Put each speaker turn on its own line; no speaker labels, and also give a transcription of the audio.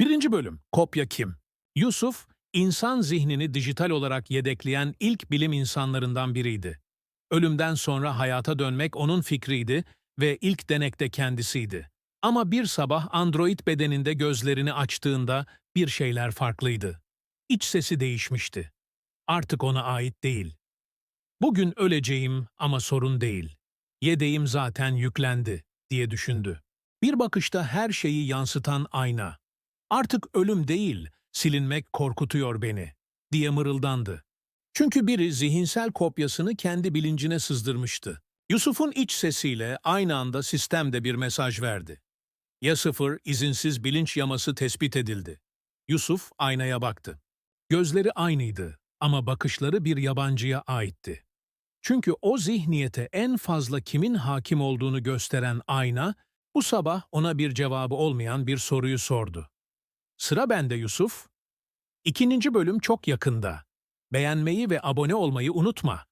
Birinci bölüm, kopya kim? Yusuf, insan zihnini dijital olarak yedekleyen ilk bilim insanlarından biriydi. Ölümden sonra hayata dönmek onun fikriydi ve ilk denekte kendisiydi. Ama bir sabah android bedeninde gözlerini açtığında bir şeyler farklıydı. İç sesi değişmişti. Artık ona ait değil. Bugün öleceğim ama sorun değil. Yedeğim zaten yüklendi, diye düşündü. Bir bakışta her şeyi yansıtan ayna. Artık ölüm değil, silinmek korkutuyor beni, diye mırıldandı. Çünkü biri zihinsel kopyasını kendi bilincine sızdırmıştı. Yusuf'un iç sesiyle aynı anda sistemde bir mesaj verdi. Ya sıfır, izinsiz bilinç yaması tespit edildi. Yusuf aynaya baktı. Gözleri aynıydı ama bakışları bir yabancıya aitti. Çünkü o zihniyete en fazla kimin hakim olduğunu gösteren ayna, bu sabah ona bir cevabı olmayan bir soruyu sordu. Sıra bende Yusuf. İkinci bölüm çok yakında. Beğenmeyi ve abone olmayı unutma.